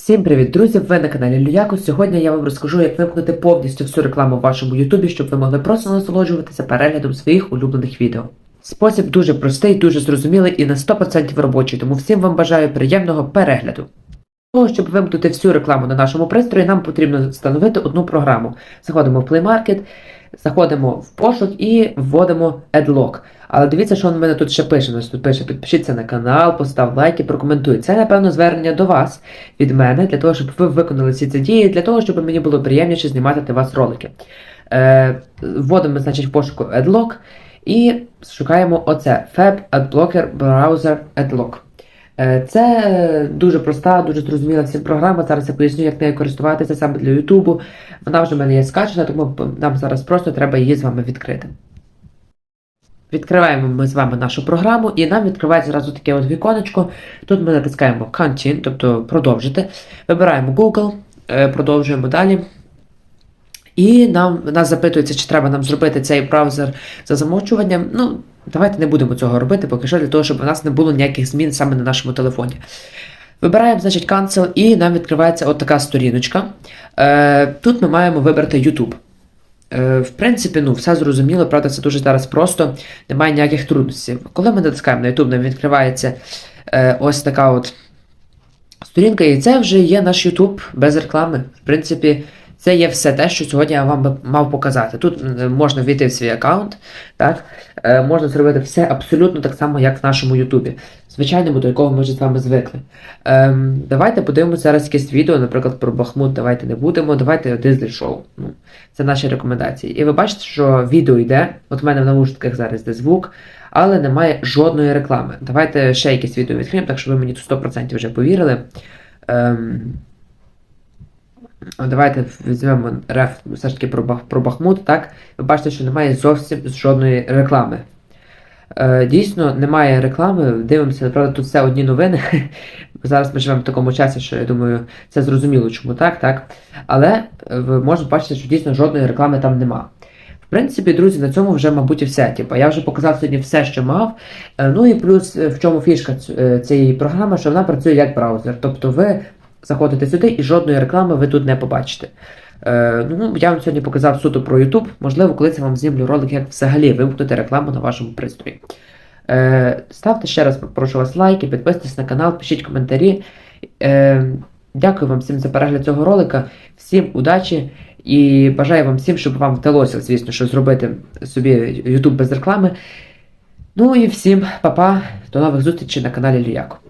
Всім привіт, друзі! Ви на каналі Люяко. Сьогодні я вам розкажу, як вимкнути повністю всю рекламу в вашому Ютубі, щоб ви могли просто насолоджуватися переглядом своїх улюблених відео. Спосіб дуже простий, дуже зрозумілий і на 100% робочий, тому всім вам бажаю приємного перегляду. Для того, щоб вимкнути всю рекламу на нашому пристрої, нам потрібно встановити одну програму. Заходимо в Play Market, заходимо в пошук і вводимо AdLock. Але дивіться, що в мене тут ще пише. Нас Тут пише, підпишіться на канал, постав лайк і прокоментуй. Це, напевно, звернення до вас від мене, для того, щоб ви виконали всі ці дії, для того, щоб мені було приємніше знімати для вас ролики. Е, вводимо, значить, в пошуку AdLock і шукаємо оце Fab AdBlocker Browser AdLock. Е, Це дуже проста, дуже зрозуміла всім програма. Зараз я поясню, як нею користуватися саме для Ютубу. Вона вже в мене є скачана, тому нам зараз просто треба її з вами відкрити. Відкриваємо ми з вами нашу програму, і нам відкривається зразу таке от віконечко. Тут ми натискаємо Continue, тобто продовжити. Вибираємо Google, е, продовжуємо далі. І нам нас запитується, чи треба нам зробити цей браузер за замовчуванням. Ну, давайте не будемо цього робити, поки що для того, щоб у нас не було ніяких змін саме на нашому телефоні. Вибираємо, значить, Cancel, і нам відкривається от така сторіночка. Е, тут ми маємо вибрати YouTube. Е, в принципі, ну, все зрозуміло, правда, це дуже зараз просто, немає ніяких трудностей. Коли ми натискаємо на YouTube, нам відкривається е, ось така от сторінка, і це вже є наш YouTube без реклами. В принципі, це є все те, що сьогодні я вам мав показати. Тут е, можна війти в свій аккаунт, так? Е, можна зробити все абсолютно так само, як в нашому Ютубі. Звичайному, до якого ми вже з вами звикли. Ем, давайте подивимося зараз якесь відео, наприклад, про Бахмут. Давайте не будемо. Давайте дизель шоу. Ну, це наші рекомендації. І ви бачите, що відео йде. От в мене в наушниках зараз йде звук, але немає жодної реклами. Давайте ще якесь відео відкриємо, так щоб ви мені тут 100% вже повірили. Ем, Давайте візьмемо реф все ж таки про, про Бахмут, так? Ви бачите, що немає зовсім жодної реклами. Е, дійсно, немає реклами. Дивимося, направда, тут все одні новини. Зараз ми живемо в такому часі, що я думаю, це зрозуміло, чому так, так. Але ви можете бачити, що дійсно жодної реклами там нема. В принципі, друзі, на цьому вже, мабуть, і все. Типу, я вже показав сьогодні все, що мав. Е, ну і плюс е, в чому фішка е, цієї програми, що вона працює як браузер. Тобто ви заходите сюди і жодної реклами ви тут не побачите. Е, ну, я вам сьогодні показав суто про YouTube. Можливо, колись я вам знімлю ролик, як взагалі вимкнути рекламу на вашому пристрої. Е, ставте ще раз, прошу вас лайки, підписуйтесь на канал, пишіть коментарі. Е, дякую вам всім за перегляд цього ролика. Всім удачі і бажаю вам всім, щоб вам вдалося, звісно, що зробити собі YouTube без реклами. Ну і всім па-па, до нових зустрічей на каналі Ліяко.